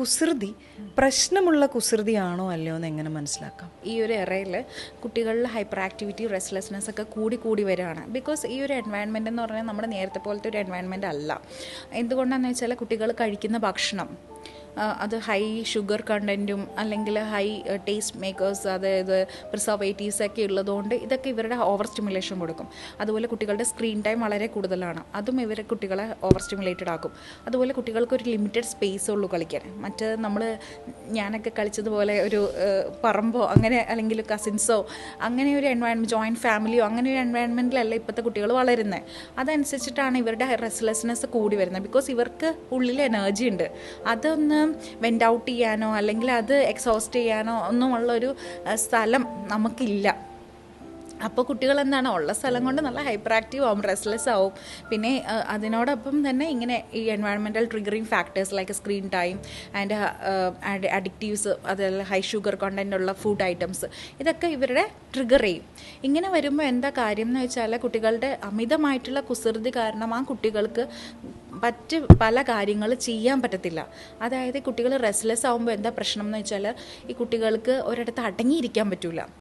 കുസൃതി പ്രശ്നമുള്ള കുസൃതിയാണോ അല്ലയോ എന്ന് എങ്ങനെ മനസ്സിലാക്കാം? ഈ ഒരു എറയിൽ കുട്ടികളിൽ ഹൈപ്പർ ആക്ടിവിറ്റി റെസ്ലെസ്നെസ് ഒക്കെ കൂടി കൂടി വരികയാണ്. ബിക്കോസ് ഈ ഒരു എൻവയൺമെന്റ് എന്ന് പറഞ്ഞാൽ നമ്മുടെ നേരത്തെ പോലത്തെ ഒരു എൻവയൺമെന്റ് അല്ല. എന്തുകൊണ്ടാണെന്ന് വെച്ചാൽ കുട്ടികൾ കഴിക്കുന്ന ഭക്ഷണം അത് ഹൈ ഷുഗർ കണ്ടന്റും അല്ലെങ്കിൽ ഹൈ ടേസ്റ്റ് മേക്കേഴ്സ് അതായത് പ്രിസർവേറ്റീവ്സ് ഒക്കെ ഉള്ളതുകൊണ്ട് ഇതൊക്കെ ഇവരുടെ ഓവർ സ്റ്റിമുലേഷൻ കൊടുക്കും. അതുപോലെ കുട്ടികളുടെ സ്ക്രീൻ ടൈം വളരെ കൂടുതലാണ്. അതും ഇവരെ കുട്ടികളെ ഓവർ സ്റ്റിമുലേറ്റഡ് ആക്കും. അതുപോലെ കുട്ടികൾക്ക് ഒരു ലിമിറ്റഡ് സ്പേസ് ഉള്ളൂ കളിക്കാൻ. മറ്റ് നമ്മൾ ഞാനൊക്കെ കളിച്ചതുപോലെ ഒരു പറമ്പോ അങ്ങനെ അല്ലെങ്കിൽ കസിൻസോ അങ്ങനെ ഒരു എൻവയൺമെന്റ് ജോയിന്റ് ഫാമിലിയോ അങ്ങനെ ഒരു എൻവയൺമെന്റിലല്ല ഇപ്പോഴത്തെ കുട്ടികൾ വളരുന്നത് അതനുസരിച്ചിട്ടാണ് ഇവരുടെ റെസ്ലെസ്നെസ് കൂടി വരുന്നത്. ബിക്കോസ് ഇവർക്ക് ഉള്ളിൽ എനർജി ഉണ്ട്. അതൊന്ന് വെന്റ് ഔട്ട് ചെയ്യാനോ അല്ലെങ്കിൽ അത് എക്സോസ്റ്റ് ചെയ്യാനോ ഒന്നുമുള്ളൊരു സ്ഥലം നമുക്കില്ല. അപ്പോൾ കുട്ടികൾ എന്താണ് ഉള്ള സ്ഥലം കൊണ്ട് നല്ല ഹൈപ്പർ ആക്റ്റീവ് ആവും റെസ്ലെസ് ആവും. പിന്നെ അതിനോടൊപ്പം തന്നെ ഇങ്ങനെ ഈ എൻവയൺമെന്റൽ triggering factors like screen time and addictives അതുപോലെ ഹൈ ഷുഗർ കണ്ടന്റ് ഉള്ള ഫുഡ് ഐറ്റംസ് ഇതൊക്കെ ഇവരുടെ ട്രിഗർ ചെയ്യും. ഇങ്ങനെ വരുമ്പോൾ എന്താ കാര്യം എന്ന് വെച്ചാൽ കുട്ടികളുടെ അമിതമായിട്ടുള്ള കുസൃതി കാരണം ആ കുട്ടികൾക്ക് മറ്റ് പല കാര്യങ്ങൾ ചെയ്യാൻ പറ്റത്തില്ല. അതായത് കുട്ടികൾ റെസ്ലെസ് ആകുമ്പോൾ എന്താ പ്രശ്നം എന്ന് വെച്ചാൽ ഈ കുട്ടികൾക്ക് ഒരിടത്ത് അടങ്ങിയിരിക്കാൻ പറ്റില്ല